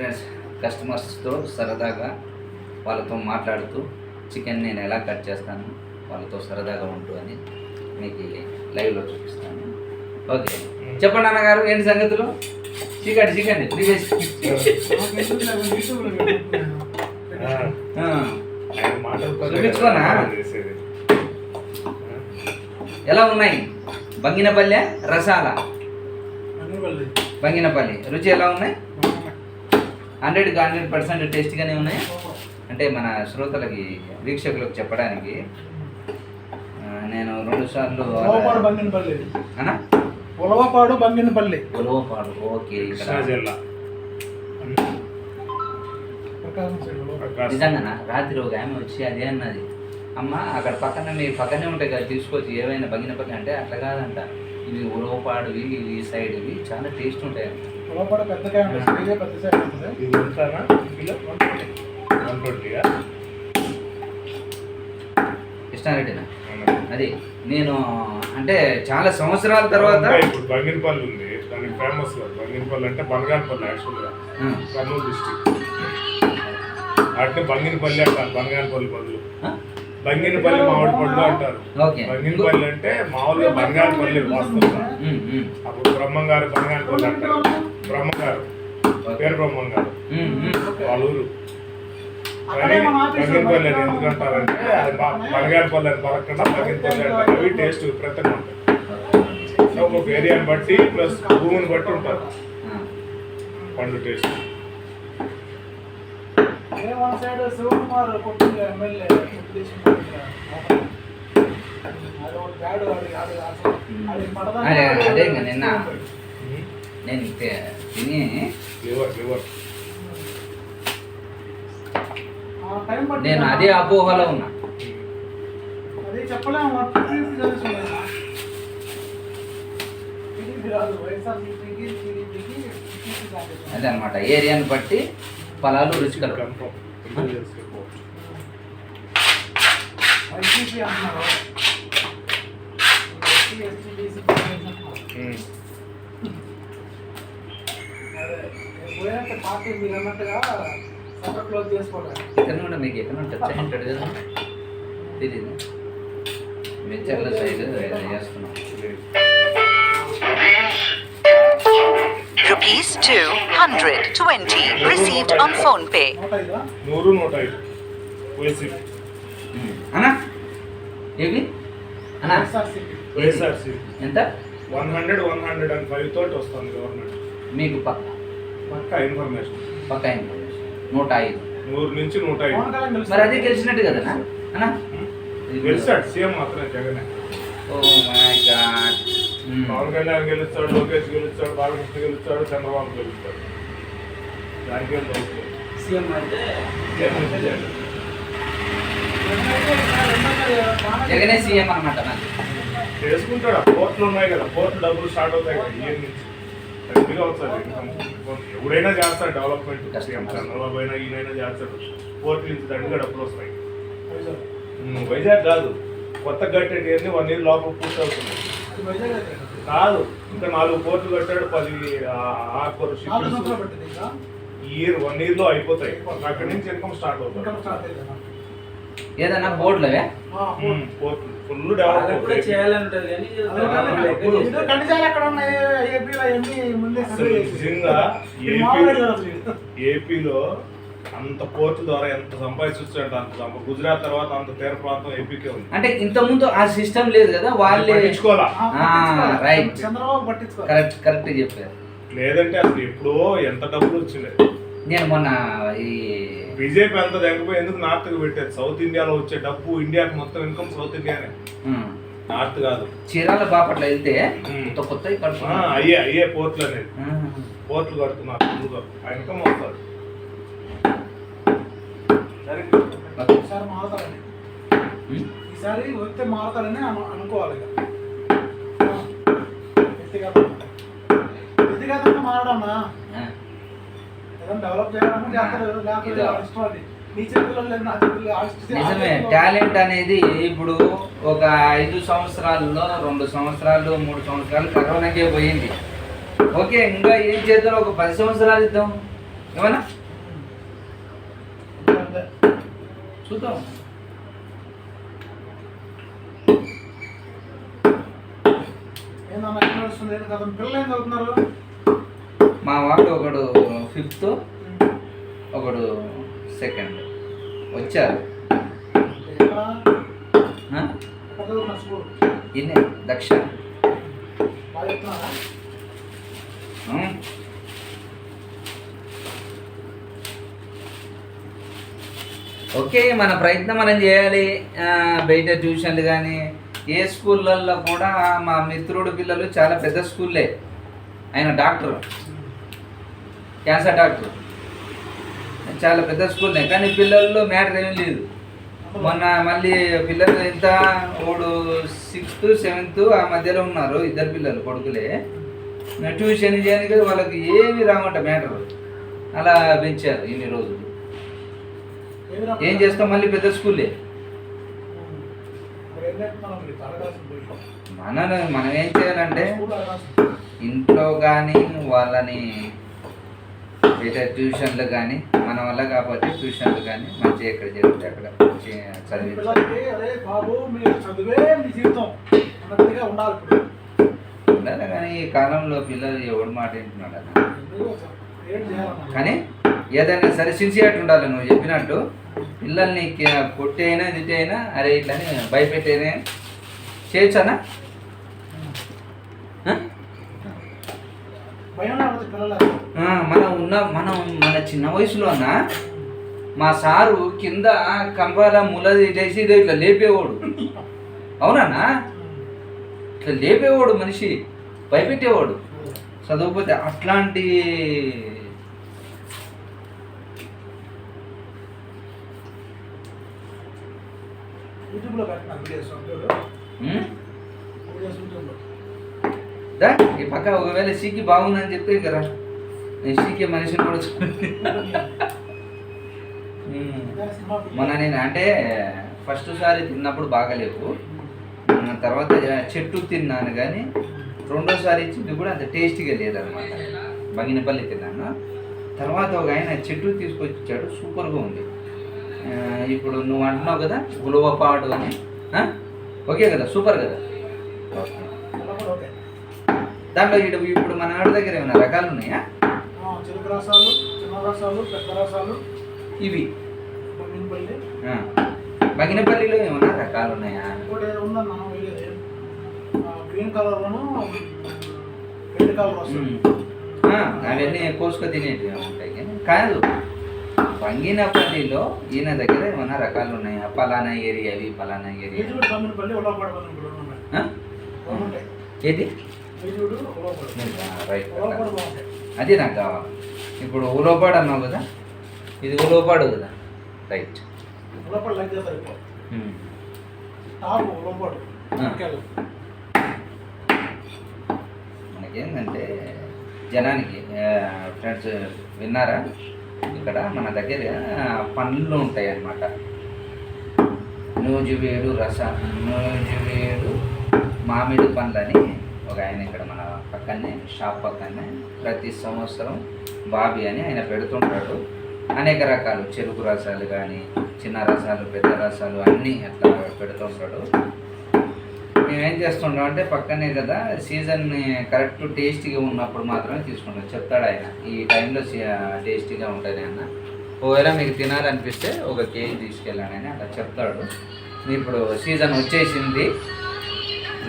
Friends కస్టమర్స్తో సరదాగా వాళ్ళతో మాట్లాడుతూ చికెన్ నేను ఎలా కట్ చేస్తాను వాళ్ళతో సరదాగా ఉంటూ అని మీకు లైవ్లో చూపిస్తాను. ఓకే చెప్పండి అన్నగారు ఏంటి సంగతులు? చికెన్ చికెన్ చూపించుకోనా? ఎలా ఉన్నాయి? బంగినపల్లె రసాల? బంగినపల్లి రుచి ఎలా ఉన్నాయి? హండ్రెడ్కి హండ్రెడ్ పర్సెంట్ టేస్ట్గానే ఉన్నాయి. అంటే మన శ్రోతలకి వీక్షకులకు చెప్పడానికి. నేను రెండు సార్లు ఉలవపాడు బంగినపల్లి. అన్నా ఉలవపాడు ఓకే. నిజంగానా? రాత్రి ఒక ఆమె వచ్చి అదే అన్నది. అమ్మ అక్కడ పక్కన మీ పక్కనే ఉంటాయి కదా తీసుకొచ్చి ఏవైనా బంగినపల్లి అంటే అట్లా కాదంట. ఇవి ఉలవపాడువి ఇవి ఈ సైడ్ ఇవి చాలా టేస్ట్ ఉంటాయి ఉలవపాడు పెద్దగా ఉంటుంది సైజే పెద్ద సైజ్ ఉంటుంది. ఇది ఎంతనా కిలో వన్ ట్వంటీయా కృష్ణారెడ్డినా? అది నేను అంటే చాలా సంవత్సరాల తర్వాత ఇప్పుడు బంగినపల్లి ఉంది. దానికి ఫేమస్ బంగినపల్లి అంటే బనగానపల్లి యాక్చువల్గా కర్నూలు డిస్టిక్ వాటిని బంగినపల్లి అంటారు బనగానపల్లి బదులు. ఆ? బంగినపల్లి మామిడి పళ్ళు అంటారు. ఓకే. బంగినపల్లి అంటే మామూలుగా బంగానపల్లి వాస్తవంగా ఉమ్, ఉమ్, అప్పుడు బ్రహ్మంగారు బంగానపల్లి అంటారు. బ్రహ్మంగారు. పేరు బ్రహ్మంగారు. వాళ్ళ ఊరు బంగినపల్లి అని ఎందుకంటారంటే అది బంగానపల్లి అని పలకకుండా బంగినపల్లి అంటారు అవి టేస్ట్ విపరీతంగా ఉంటాయి. ఒక్కొక్క ఏరియాని బట్టి ప్లస్ భూమిని బట్టి ఉంటారు. పండు taste. A one side Shivakumar కొట్టింది ఎమ్మెల్యే తెలుగుదేశం. అది అది నిన్న. నేను తిని నేను అదే అపోహలో ఉన్నా. అది చెప్పలేము. అదే అనమాట ఏరియాని బట్టి ఫలాలు రుచికరం. ఎక్కడ అన్నట్టుగా మీకు? ఎక్కడ టచ్ అయి ఉంటాడు కదా. తెలియదు మిర్చర్ల సైడ్ చేస్తున్నాం. Rupees 220 received on phone pay. నూట ఐదా నూరు నూట ఐదు వైసీపీ ఉమ్. అన్నా ఏవి అన్నా వైఎస్ఆర్సీపీ వైఎస్ఆర్సీ ఎంత one hundred one hundred and five తోటి వస్తుంది గవర్నమెంట్ మీకు పక్క పక్కా ఇన్ఫర్మేషన్ పక్క ఇన్ఫర్మేషన్ నూట ఐదు నూరు నుంచి నూట ఐదు పవన్ కళ్యాణ్ మరి అదే గెలుస్తాడు. గెలిచినట్టు కదా అన్నా గెలిచాడు సీఎం మాత్రమే జగనే oh my god Pawan Kalyan గెలుస్తాడు లోకేష్ గెలుస్తాడు బాలకృష్ణ గెలుస్తాడు చంద్రబాబు గెలుస్తాడు దానికి ఏం డౌట్ లేదు. సీఎం అయితే జగన్. అనమాట చేసుకుంటాడు ఆ పోర్టులు ఉన్నాయి కదా పోర్టులు డబ్బులు స్టార్ట్ అవుతాయి కదా ఇయర్ నుంచి గట్టిగా వస్తుంది ఎవడైనా చేస్తాడు డెవలప్మెంట్ సీఎం చంద్రబాబు అయినా ఈయనైనా చేస్తాడు పోర్టుల నుంచి దండిగా డబ్బులు వస్తాయి వైజాగ్. కాదు కొత్త అన్ని వన్ ఇయర్ లోపల పూర్తి అవుతుంది. కాదు ఇంకా నాలుగు పోర్టులు కట్టాడు పది ఈ ఇయర్ వన్ ఇయర్లో అయిపోతాయి. అక్కడి నుంచి ఇన్కమ్ స్టార్ట్ అవుతుంది. ఏదన్నా బోర్డులవే? ఫుల్ డెవలప్ కానీ ఏపీలో అంత పోర్టు ద్వారా ఎంత సంపాదించొచ్చాడు అంత గుజరాత్ తర్వాత అంత తీర ప్రాంతం ఏపీకే ఉంది. అంటే ఇంత ముందు ఆ సిస్టమ్ లేదు కదా వాళ్ళే పట్టించుకోవాలా. రైట్. కరెక్ట్ కరెక్ట్ చెప్పారు. లేదంటే అసలు ఎప్పుడో ఎంత డబ్బులు వచ్చినాయి. నేను మొన్న ఈ బీజేపీ అంత దగ్గర ఎందుకు నార్త్కి పెట్టారు సౌత్ ఇండియాలో వచ్చే డబ్బు ఇండియాకి మొత్తం ఇన్కమ్ సౌత్ ఇండియానే. నార్త్ కాదు. చీరాల బాపట్ల వెళ్తే. కొత్త కొత్త ఆ, అయ్యే అయ్యే పోర్టులు అనేది పోర్టులు కడుతున్నారు. ముందుగా ఆ ఇన్కమ్ వస్తారు ఈసారి మారుతారని ఈసారి వస్తే మారుతారని అను- అనుకోవాలి వ్యక్తిగతంగా. మారడమ్మా ఏదైనా డెవలప్ చేయడానికి చేస్తారు లేకపోతే ఇష్టం అది నిజమే టాలెంట్ అనేది ఇప్పుడు ఒక ఐదు సంవత్సరాల్లో రెండు సంవత్సరాలు మూడు సంవత్సరాలు కరోనాకే పోయింది. ఓకే ఇంకా ఏం చేద్దాం? ఒక పది సంవత్సరాలు ఇద్దాం. ఏమన్నా అంతే. చూద్దాం. ఏందన్నా నడుస్తుంది? ఏంటి కథ పిల్లలు ఏం చదువుతున్నారు? మా వాడు ఒకడు ఫిఫ్త్ ఒకడు సెకండ్. వచ్చారు. ఇన్నే దక్ష ఓకే మన ప్రయత్నం మనం చేయాలి. బయట ట్యూషన్లు కానీ ఏ స్కూళ్ళల్లో కూడా మా మిత్రుడు పిల్లలు చాలా పెద్ద స్కూల్లే ఆయన డాక్టర్. Cancer doctor. చాలా పెద్ద స్కూల్లే కానీ పిల్లల్లో మ్యాటర్ ఏమీ లేదు. మొన్న మళ్ళీ పిల్లలు ఎంత? ఓడు సిక్స్త్ సెవెంత్ ఆ మధ్యలో ఉన్నారు ఇద్దరు పిల్లలు కొడుకులే. ట్యూషన్ చేయడానికి వాళ్ళకి ఏమి రావంట మ్యాటర్. అలా పెంచారు ఇన్ని రోజులు. ఏం చేస్తాం? మళ్ళీ పెద్ద స్కూల్లే. మన మనం ఏం చేయాలంటే ఇంట్లో కానీ వాళ్ళని బయట ట్యూషన్లు కానీ మన వల్ల కాబట్టి ట్యూషన్లు కానీ మంచిగా ఎక్కడ జరిగితే అక్కడ చదివి ఉండాలి కానీ ఈ కాలంలో పిల్లలు ఎవడు మాట వింటున్నాడు కానీ ఏదైనా సరే సిన్సియర్ ఉండాలి నువ్వు చెప్పినట్టు. పిల్లల్ని కి- కొట్టైనా తిట్టైనా? అరే ఇట్లని భయపెట్టేనే? చేయొచ్చానా మనం ఉన్న మనం మన చిన్న వయసులో అన్న మా సారు కింద కంపాల ముల తీసేసి ఇదో ఇట్లా లేపేవాడు. అవునన్నా? ఇట్లా లేపేవాడు మనిషి భయపెట్టేవాడు. చదవకపోతే అట్లాంటి దా ఈ పక్క ఒకవేళ సీకి బాగుందని చెప్తే కదా. నేను సీకే మనిషిని కూడా మొన్న నేను అంటే ఫస్ట్ సారి తిన్నప్పుడు బాగలేవు తర్వాత చెట్టు తిన్నాను కానీ రెండోసారి ఇచ్చింది కూడా అంత టేస్టీగా లేదనమాట. బంగినపల్లి తిన్నాను. తర్వాత ఒక ఆయన చెట్టు తీసుకొచ్చి ఇచ్చాడు సూపర్గా ఉంది. ఇప్పుడు నువ్వు అంటున్నావు కదా ఉలవపాడు అని? ఓకే కదా సూపర్ కదా. ఓకే దాంట్లో ఇప్పుడు ఇప్పుడు మన ఆడ దగ్గర ఏమైనా రకాలు ఉన్నాయా? చిలుక రసాలు చిన్న రసాలు పెద్ద రసాలు. ఇవి. బంగినపల్లిలో ఏమైనా రకాలు ఉన్నాయా? గ్రీన్ కలర్లోను రెడ్ కలర్ అవన్నీ కోసుకు తినేటివి ఉంటాయి కానీ కాదు. బంగినపల్లిలో ఈయన దగ్గర ఏమైనా రకాలు ఉన్నాయా? పలానా ఏరియా అవి పలానా ఏరియా ఏది? రైట్ అది నాకు కావాలి ఇప్పుడు ఉలోపాడు అన్నావు కదా? ఇది ఉలోపాడు కదా? రైట్ ఆ. ఇంకెళ్ళు. మనకేంటంటే జనానికి ఫ్రెండ్స్ విన్నారా? ఇక్కడ మన దగ్గర పండ్లు ఉంటాయి అన్నమాట నూజివేడు రస నూజివేడు మామిడి పండ్లని ఒక ఆయన ఇక్కడ మన పక్కనే షాప్ పక్కనే ప్రతి సంవత్సరం బాబీ అని ఆయన పెడుతుంటాడు. అనేక రకాలు చెరుకు రసాలు కానీ చిన్న రసాలు పెద్ద రసాలు అన్నీ అట్లా పెడుతుంటాడు. మేమేం చేస్తుంటాం అంటే పక్కనే కదా సీజన్ కరెక్ట్ టేస్టీగా ఉన్నప్పుడు మాత్రమే తీసుకుంటాం. చెప్తాడు ఆయన ఈ టైంలో టేస్టీగా ఉంటుంది అన్న. ఒకవేళ మీకు తినాలనిపిస్తే ఒక కేజీ తీసుకెళ్ళాను అని అలా చెప్తాడు. ఇప్పుడు సీజన్ వచ్చేసింది.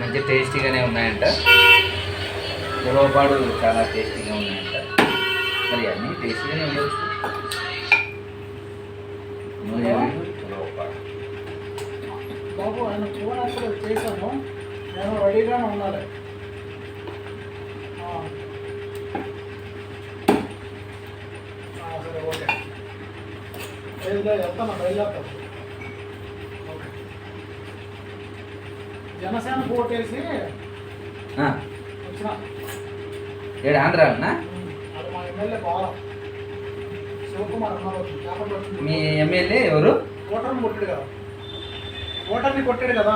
మంచి టేస్టీగానే ఉన్నాయంట. ఉలవపాడు చాలా టేస్టీగా ఉన్నాయంట. మరి అన్నీ టేస్టీగానే ఉండొచ్చు. ఉలవపాడు బాబు ఆయన ఫోన్ అప్పుడు చేశాను నేను రెడీగానే. ఆ, సరే ఓకే. వెళ్తాను బయలుదేరుతాను జనసేన ఓటేసి ఏడు అది మా ఎమ్మెల్యే ఎవరు? ఓటర్ని కొట్టాడు కదా. ఓటర్ని కొట్టాడు కదా.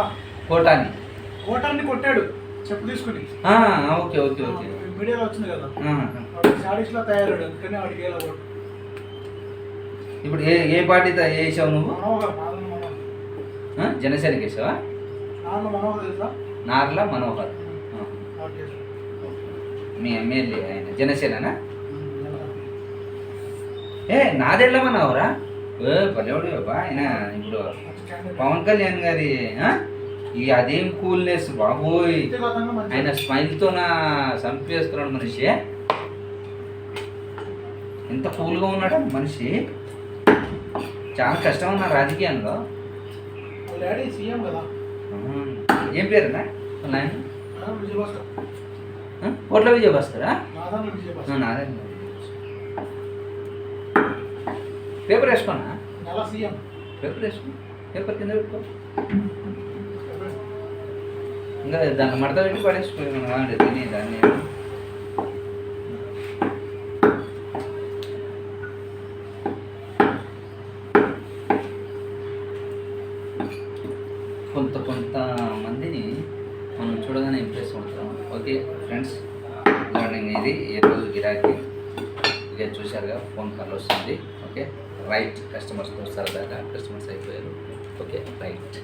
కోటాని. ఓటర్ని కొట్టాడు. చెప్పు తీసుకుని. Okay okay okay. మీడియాలో వచ్చింది కదా. శాడీస్లో తయారాడు అందుకని వాడికి ఎలా ఇప్పుడు ఏ ఏ పార్టీతో వేసావు నువ్వు? జనసేనకి వేసావా? నార్ల మనోహర్ మీ ఎమ్మెల్యే ఆయన జనసేననా? ఏ నాదెళ్ళ మనోహరా? ఏ పల్లెవాడు ఆయన ఇప్పుడు పవన్ కళ్యాణ్ గారి? ఈ అదేం కూల్నెస్ బాబోయ్. ఆయన స్మైల్తో నా చంపేస్తున్నాడు మనిషి. ఎంత కూల్గా ఉన్నాడు మనిషి. చాలా కష్టం ఉన్న రాజకీయంలో. సీఎం కదా. ఏం పేరునా ఆ? కోట్ల విజయభాస్కర్? నాదే పేపర్ వేసుకోనా? పేపర్ వేసుకో. పేపర్ కింద పెట్టుకో. ఇంకా దాన్ని మడత పెట్టి పడేసుకో. ఏమన్నా తిని దాన్ని. కొంత కొంత మందిని మనం చూడగానే ఇంప్రెస్ అవుతాం. ఓకే ఫ్రెండ్స్ మార్నింగ్ ఇది ఏ రోజు గిరాకీ. ఇక చూశారుగా ఫోన్ కాల్ వస్తుంది. ఓకే రైట్ కస్టమర్స్తో సరదాగా కస్టమర్స్ అయిపోయారు. Okay right